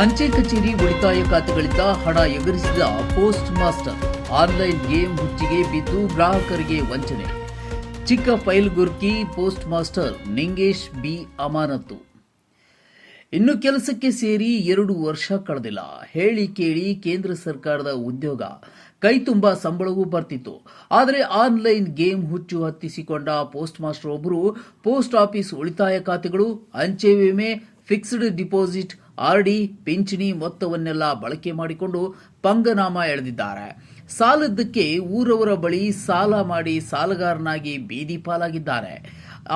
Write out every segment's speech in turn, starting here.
ಅಂಚೆ ಕಚೇರಿ ಉಳಿತಾಯ ಖಾತೆಗಳಿಂದ ಹಣ ಎಗರಿಸಿದ ಪೋಸ್ಟ್ ಮಾಸ್ಟರ್. ಆನ್ಲೈನ್ ಗೇಮ್ ಹುಚ್ಚಿಗೆ ಬಿದ್ದು ಗ್ರಾಹಕರಿಗೆ ವಂಚನೆ. ಚಿಕ್ಕ ಫೈಲ್ ಗುರ್ಕಿ ಪೋಸ್ಟ್ ಮಾಸ್ಟರ್ ನಿಂಗೇಶ್ ಬಿ ಅಮಾನತು ಇನ್ನು ಕೆಲಸಕ್ಕೆ ಸೇರಿ ಎರಡು ವರ್ಷ ಕಳೆದಿಲ್ಲ. ಹೇಳಿ ಕೇಳಿ ಕೇಂದ್ರ ಸರ್ಕಾರದ ಉದ್ಯೋಗ. ಕೈ ತುಂಬ ಸಂಬಳವೂ ಬರ್ತಿತ್ತು. ಆದರೆ ಆನ್ಲೈನ್ ಗೇಮ್ ಹುಚ್ಚು ಹತ್ತಿಸಿಕೊಂಡ ಪೋಸ್ಟ್ ಮಾಸ್ಟರ್ ಒಬ್ಬರು ಪೋಸ್ಟ್ ಆಫೀಸ್ ಉಳಿತಾಯ ಖಾತೆಗಳು, ಅಂಚೆ ವಿಮೆ ಫಿಕ್ಸ್ಡ್ ಡಿಪಾಸಿಟ್ ಆರ್ಡಿ ಪಿಂಚಣಿ ಮೊತ್ತವನ್ನೆಲ್ಲ ಬಳಕೆ ಮಾಡಿಕೊಂಡು ಪಂಗನಾಮ ಎಳೆದಿದ್ದಾರೆ. ಸಾಲದಕ್ಕೆ ಊರವರ ಬಳಿ ಸಾಲ ಮಾಡಿ ಸಾಲಗಾರನಾಗಿ ಬೀದಿ ಪಾಲಾಗಿದ್ದಾರೆ.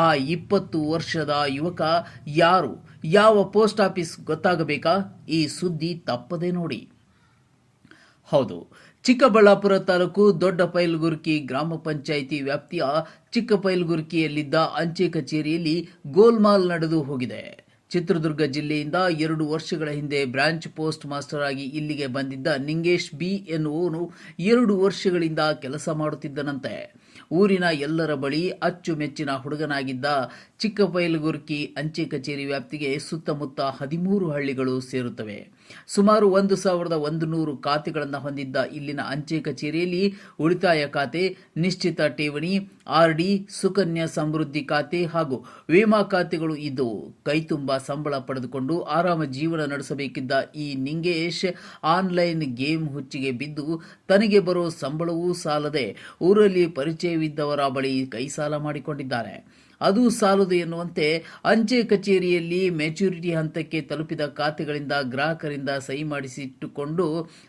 ಆ ಇಪ್ಪತ್ತು ವರ್ಷದ ಯುವಕ ಯಾರು? ಯಾವ ಪೋಸ್ಟ್ ಆಫೀಸ್ ಗೊತ್ತಾಗಬೇಕಾ? ಈ ಸುದ್ದಿ ತಪ್ಪದೆ ನೋಡಿ. ಹೌದು, ಚಿಕ್ಕಬಳ್ಳಾಪುರ ತಾಲೂಕು ದೊಡ್ಡ ಪೈಲ್ಗುರ್ಕಿ ಗ್ರಾಮ ಪಂಚಾಯಿತಿ ವ್ಯಾಪ್ತಿಯ ಚಿಕ್ಕ ಪೈಲ್ಗುರ್ಕಿಯಲ್ಲಿದ್ದ ಅಂಚೆ ಕಚೇರಿಯಲ್ಲಿ ಗೋಲ್ಮಾಲ್ ನಡೆದು ಹೋಗಿದೆ. ಚಿತ್ರದುರ್ಗ ಜಿಲ್ಲೆಯಿಂದ ಎರಡು ವರ್ಷಗಳ ಹಿಂದೆ ಬ್ರಾಂಚ್ ಪೋಸ್ಟ್ ಮಾಸ್ಟರ್ ಆಗಿ ಇಲ್ಲಿಗೆ ಬಂದಿದ್ದ ನಿಂಗೇಶ್ ಬಿ ಎನ್ನುವನು ಎರಡು ವರ್ಷಗಳಿಂದ ಕೆಲಸ ಮಾಡುತ್ತಿದ್ದನಂತೆ. ಊರಿನ ಎಲ್ಲರ ಬಳಿ ಅಚ್ಚುಮೆಚ್ಚಿನ ಹುಡುಗನಾಗಿದ್ದ ಚಿಕ್ಕಪೈಲಗುರ್ಕಿ ಅಂಚೆ ಕಚೇರಿ ವ್ಯಾಪ್ತಿಗೆ ಸುತ್ತಮುತ್ತ ಹದಿಮೂರು ಹಳ್ಳಿಗಳು ಸೇರುತ್ತವೆ. ಸುಮಾರು ಒಂದು ಸಾವಿರದ ಒಂದು ನೂರು ಖಾತೆಗಳನ್ನು ಹೊಂದಿದ್ದ ಇಲ್ಲಿನ ಅಂಚೆ ಕಚೇರಿಯಲ್ಲಿ ಉಳಿತಾಯ ಖಾತೆ, ನಿಶ್ಚಿತ ಠೇವಣಿ ಆರ್ಡಿ ಸುಕನ್ಯಾ ಸಮೃದ್ಧಿ ಖಾತೆ ಹಾಗೂ ವಿಮಾ ಖಾತೆಗಳು ಇದ್ದವು ಕೈತುಂಬ ಸಂಬಳ ಪಡೆದುಕೊಂಡು ಆರಾಮ ಜೀವನ ನಡೆಸಬೇಕಿದ್ದ ಈ ನಿಂಗೇಶ್ ಆನ್ಲೈನ್ ಗೇಮ್ ಹುಚ್ಚಿಗೆ ಬಿದ್ದು ತನಗೆ ಬರೋ ಸಂಬಳವೂ ಸಾಲದೆ ಊರಲ್ಲಿ ಪರಿಚಯವಿದ್ದವರ ಬಳಿ ಕೈ ಸಾಲ ಮಾಡಿಕೊಂಡಿದ್ದಾರೆ. ಅದು ಸಾಲದು ಎನ್ನುವಂತೆ ಅಂಚೆ ಕಚೇರಿಯಲ್ಲಿ ಮೆಚುರಿಟಿ ಹಂತಕ್ಕೆ ತಲುಪಿದ ಖಾತೆಗಳಿಂದ ಗ್ರಾಹಕರಿಂದ ಸಹಿ ಮಾಡಿಸಿಟ್ಟುಕೊಂಡು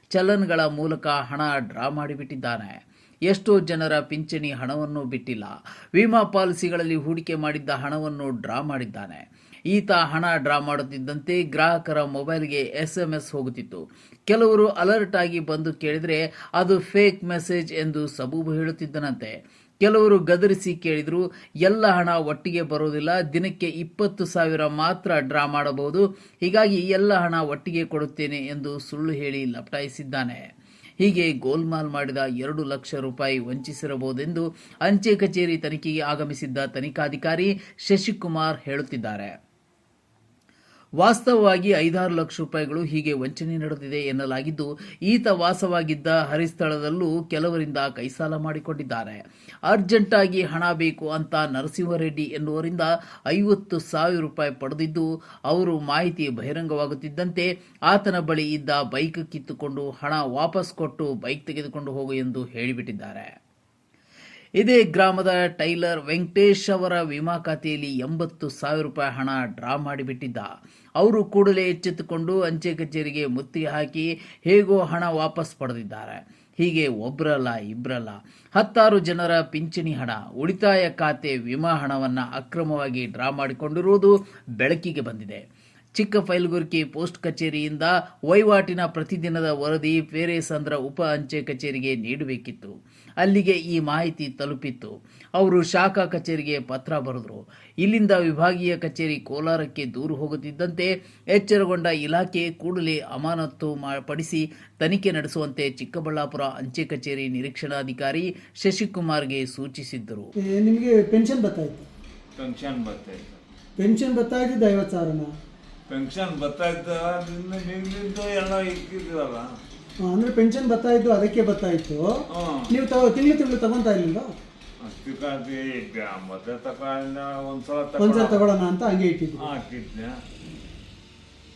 ಚಲನ್ಗಳ ಮೂಲಕ ಹಣ ಡ್ರಾ ಮಾಡಿಬಿಟ್ಟಿದ್ದಾನೆ ಎಷ್ಟೋ ಜನರ ಪಿಂಚಣಿ ಹಣವನ್ನು ಬಿಟ್ಟಿಲ್ಲ. ವಿಮಾ ಪಾಲಿಸಿಗಳಲ್ಲಿ ಹೂಡಿಕೆ ಮಾಡಿದ್ದ ಹಣವನ್ನು ಡ್ರಾ ಮಾಡಿದ್ದಾನೆ. ಈತ ಹಣ ಡ್ರಾ ಮಾಡುತ್ತಿದ್ದಂತೆ ಗ್ರಾಹಕರ ಮೊಬೈಲ್ಗೆ ಎಸ್ ಎಂ ಎಸ್ ಹೋಗುತ್ತಿತ್ತು. ಕೆಲವರು ಅಲರ್ಟ್ ಆಗಿ ಬಂದು ಕೇಳಿದರೆ ಅದು ಫೇಕ್ ಮೆಸೇಜ್ ಎಂದು ಸಬೂಬು ಹೇಳುತ್ತಿದ್ದನಂತೆ. ಕೆಲವರು ಗದರಿಸಿ ಕೇಳಿದ್ರು, ಎಲ್ಲ ಹಣ ಒಟ್ಟಿಗೆ ಬರೋದಿಲ್ಲ, ದಿನಕ್ಕೆ ಇಪ್ಪತ್ತು ಸಾವಿರ ಮಾತ್ರ ಡ್ರಾ ಮಾಡಬಹುದು, ಹೀಗಾಗಿ ಎಲ್ಲ ಹಣ ಒಟ್ಟಿಗೆ ಕೊಡುತ್ತೇನೆ ಎಂದು ಸುಳ್ಳು ಹೇಳಿ ಲಪಟಾಯಿಸಿದ್ದಾನೆ. ಹೀಗೆ ಗೋಲ್ಮಾಲ್ ಮಾಡಿದ ಎರಡು ಲಕ್ಷ ರೂಪಾಯಿ ವಂಚಿಸಿರಬಹುದೆಂದು ಅಂಚೆ ಕಚೇರಿ ತನಿಖೆಗೆ ಆಗಮಿಸಿದ್ದ ತನಿಖಾಧಿಕಾರಿ ಶಶಿಕುಮಾರ್ ಹೇಳುತ್ತಿದ್ದಾರೆ. ವಾಸ್ತವವಾಗಿ ಐದಾರು ಲಕ್ಷ ರೂಪಾಯಿಗಳು ಹೀಗೆ ವಂಚನೆ ನಡೆದಿದೆ ಎನ್ನಲಾಗಿದ್ದು, ಈತ ವಾಸವಾಗಿದ್ದ ಹರಿಸ್ಥಳದಲ್ಲೂ ಕೆಲವರಿಂದ ಕೈಸಾಲ ಮಾಡಿಕೊಂಡಿದ್ದಾರೆ. ಅರ್ಜೆಂಟಾಗಿ ಹಣ ಬೇಕು ಅಂತ ನರಸಿಂಹರೆಡ್ಡಿ ಎನ್ನುವರಿಂದ ಐವತ್ತು ಸಾವಿರ ರೂಪಾಯಿ ಪಡೆದಿದ್ದು, ಅವರು ಮಾಹಿತಿ ಬಹಿರಂಗವಾಗುತ್ತಿದ್ದಂತೆ ಆತನ ಬಳಿ ಇದ್ದ ಬೈಕ್ ಕಿತ್ತುಕೊಂಡು ಹಣ ವಾಪಸ್ ಕೊಟ್ಟು ಬೈಕ್ ತೆಗೆದುಕೊಂಡು ಹೋಗು ಎಂದು ಹೇಳಿಬಿಟ್ಟಿದ್ದಾರೆ. ಇದೇ ಗ್ರಾಮದ ಟೈಲರ್ ವೆಂಕಟೇಶ್ ಅವರ ವಿಮಾ ಖಾತೆಯಲ್ಲಿ ಎಂಬತ್ತು ಸಾವಿರ ರೂಪಾಯಿ ಹಣ ಡ್ರಾ ಮಾಡಿಬಿಟ್ಟಿದ್ದ. ಅವರು ಕೂಡಲೇ ಎಚ್ಚೆತ್ತುಕೊಂಡು ಅಂಚೆ ಕಚೇರಿಗೆ ಮುತ್ತಿಗೆ ಹಾಕಿ ಹೇಗೋ ಹಣ ವಾಪಸ್ ಪಡೆದಿದ್ದಾರೆ. ಹೀಗೆ ಒಬ್ಬರಲ್ಲ ಇಬ್ಬರಲ್ಲ ಹತ್ತಾರು ಜನರ ಪಿಂಚಣಿ ಹಣ, ಉಳಿತಾಯ ಖಾತೆ ವಿಮಾ ಹಣವನ್ನು ಅಕ್ರಮವಾಗಿ ಡ್ರಾ ಮಾಡಿಕೊಂಡಿರುವುದು ಬೆಳಕಿಗೆ ಬಂದಿದೆ. ಚಿಕ್ಕ ಫೈಲ್ಗುರ್ಕಿ ಪೋಸ್ಟ್ ಕಚೇರಿಯಿಂದ ವಹಿವಾಟಿನ ಪ್ರತಿದಿನದ ವರದಿ ಪೇರೇಸಂದ್ರ ಉಪ ಅಂಚೆ ಕಚೇರಿಗೆ ನೀಡಬೇಕಿತ್ತು. ಅಲ್ಲಿಗೆ ಈ ಮಾಹಿತಿ ತಲುಪಿತ್ತು. ಅವರು ಶಾಖಾ ಕಚೇರಿಗೆ ಪತ್ರ ಬರೆದರು. ಇಲ್ಲಿಂದ ವಿಭಾಗೀಯ ಕಚೇರಿ ಕೋಲಾರಕ್ಕೆ ದೂರು ಹೋಗುತ್ತಿದ್ದಂತೆ ಎಚ್ಚರಗೊಂಡ ಇಲಾಖೆ ಕೂಡಲೇ ಅಮಾನತು ಪಡಿಸಿ ತನಿಖೆ ನಡೆಸುವಂತೆ ಚಿಕ್ಕಬಳ್ಳಾಪುರ ಅಂಚೆ ಕಚೇರಿ ನಿರೀಕ್ಷಣಾಧಿಕಾರಿ ಶಶಿಕುಮಾರ್ಗೆ ಸೂಚಿಸಿದ್ದರು. ನಿಮಗೆ ಪೆನ್ಷನ್ ಬರ್ತಾಯಿತ್ತು ಪೆನ್ಷನ್ ಬರ್ತಾಯಿತ್ತು ಪೆನ್ಷನ್ ಬರ್ತಾ ಇದ್ದಿದ್ದು ಐವತ್ತು ಸಾವಿರನ ಪೆನ್ಷನ್ ಬರ್ತಾಯಿತ್ತು ನಿನ್ನ ನಿನ್ನಿಂದ ಎಲ್ಲ ಇಕ್ಕಿದ್ರಲ್ಲ ಅಂದ್ರೆ ಪೆನ್ಷನ್ ಬರ್ತಾ ಇದ್ದು ಅದಕ್ಕೆ ಬರ್ತಾ ಇತ್ತು. ನೀವು ತಗೋ ತಿಂಗಳು ತಿಂಗಳು ತಗೊತಾ ಇರ್ಲಿಲ್ಲ ಅಷ್ಟಕ್ಕಾಗಿ ಮತ್ತೆ ತಗೊಂಡ ಒಂದ್ಸಲ ಒಂದ್ಸಲ ತಗೊಳ್ಳೋಣ ಅಂತ ಹಂಗೆ ಇಟ್ಟಿದ್ದು. ಹಾಕಿದ್ನೆ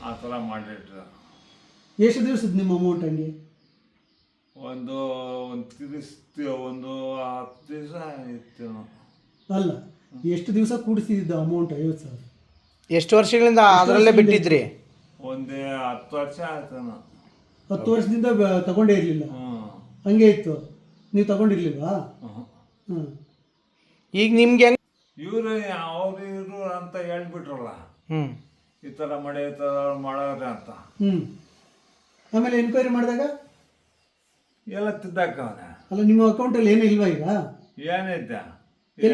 ಆ ಥರ ಮಾಡಿಟ್ರು ಎಷ್ಟು ದಿವಸದ ನಿಮ್ಮ ಅಮೌಂಟ್ ಹಂಗೆ? ಒಂದು ಒಂದು ತಿರ್ಸ್ ಒಂದು ಹತ್ತು ದಿವಸ ಇತ್ತು ಅಲ್ಲ ಎಷ್ಟು ದಿವಸ ಕೂಡಿಸಿದ್ದ ಅಮೌಂಟ್ ಐವತ್ತು ಸಾವಿರ? ಎಷ್ಟು ವರ್ಷಗಳಿಂದ ಅದರಲ್ಲೇ ಬಿಟ್ಟಿದ್ರಿ? ಒಂದೇ ಹತ್ತು ವರ್ಷ ಆಯ್ತನ ಹತ್ತು ವರ್ಷದಿಂದ ಬ- ತಗೊಂಡೇ ಇರಲಿಲ್ಲ. ಹ್ಞೂ ಹಂಗೆ ಇತ್ತು. ನೀವು ತಗೊಂಡಿರ್ಲಿಲ್ವಾ? ಹ್ಞೂ ಈಗ ನಿಮ್ಗೆ ಇವ್ರು ಇವರು ಅವ್ರು ಇವರು ಅಂತ ಹೇಳ್ಬಿಟ್ರಲ್ಲ. ಹ್ಮ್. ಈ ಥರ ಮಳೆ ಈ ಥರ ಮಾಡೋರೆ ಅಂತ. ಹ್ಞೂ ಆಮೇಲೆ ಎನ್ಕ್ವೈರಿ ಮಾಡಿದಾಗ? ಎಲ್ಲ ತಿದ್ದಾಕವನೆ. ಅಲ್ಲ ನಿಮ್ಮ ಅಕೌಂಟಲ್ಲಿ ಏನೂ ಇಲ್ವಾ ಈಗ? ಏನೈತೆ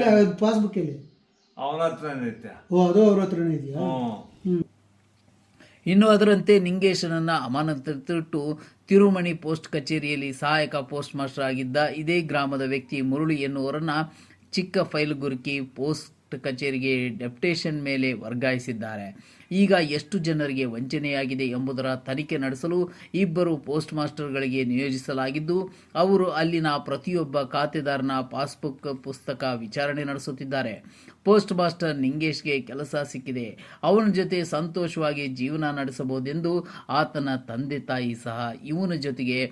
ಪಾಸ್ಬುಕ್ ಪಾಸ್ಬುಕ್ಕಲ್ಲಿ ಅವನ ಹತ್ರನೈತೆ ಓ ಅದು ಅವ್ರ ಹತ್ರನೇ ಇದೆಯಾ? ಹ್ಞೂ ಇನ್ನು ಅದರಂತೆ ನಿಂಗೇಶನನ್ನ ಅಮಾನತಿಟ್ಟು ತಿರುಮಣಿ ಪೋಸ್ಟ್ ಕಚೇರಿಯಲ್ಲಿ ಸಹಾಯಕ ಪೋಸ್ಟ್ ಮಾಸ್ಟರ್ ಆಗಿದ್ದ ಇದೇ ಗ್ರಾಮದ ವ್ಯಕ್ತಿ ಮುರಳಿ ಎನ್ನುವರನ್ನ ಚಿಕ್ಕ ಫೈಲ್ ಗುರುಕಿ ಪೋಸ್ಟ್ ಕಚೇರಿಗೆ ಡೆಪ್ಟೇಷನ್ ಮೇಲೆ ವರ್ಗಾಯಿಸಿದ್ದಾರೆ. ಈಗ ಎಷ್ಟು ಜನರಿಗೆ ವಂಚನೆಯಾಗಿದೆ ಎಂಬುದರ ತನಿಖೆ ನಡೆಸಲು ಇಬ್ಬರು ಪೋಸ್ಟ್ ಮಾಸ್ಟರ್ಗಳಿಗೆ ನಿಯೋಜಿಸಲಾಗಿದ್ದು, ಅವರು ಅಲ್ಲಿನ ಪ್ರತಿಯೊಬ್ಬ ಖಾತೆದಾರನ ಪಾಸ್ಬುಕ್ ಪುಸ್ತಕ ವಿಚಾರಣೆ ನಡೆಸುತ್ತಿದ್ದಾರೆ. ಪೋಸ್ಟ್ ಮಾಸ್ಟರ್ ನಿಂಗೇಶ್ಗೆ ಕೆಲಸ ಸಿಕ್ಕಿದೆ. ಅವನ ಜೊತೆ ಸಂತೋಷವಾಗಿ ಜೀವನ ನಡೆಸಬಹುದೆಂದು ಆತನ ತಂದೆ ತಾಯಿ ಸಹ ಇವನ ಜೊತೆಗೆ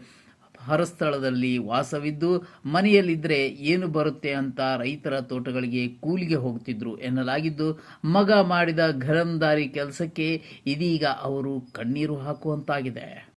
ಹೊರಸ್ಥಳದಲ್ಲಿ ವಾಸವಿದ್ದು ಮನೆಯಲ್ಲಿದ್ದರೆ ಏನು ಬರುತ್ತೆ ಅಂತ ರೈತರ ತೋಟಗಳಿಗೆ ಕೂಲಿಗೆ ಹೋಗ್ತಿದ್ರು ಎನ್ನಲಾಗಿದ್ದು, ಮಗ ಮಾಡಿದ ಘರಂದಾರಿ ಕೆಲಸಕ್ಕೆ ಇದೀಗ ಅವರು ಕಣ್ಣೀರು ಹಾಕುವಂತಾಗಿದೆ.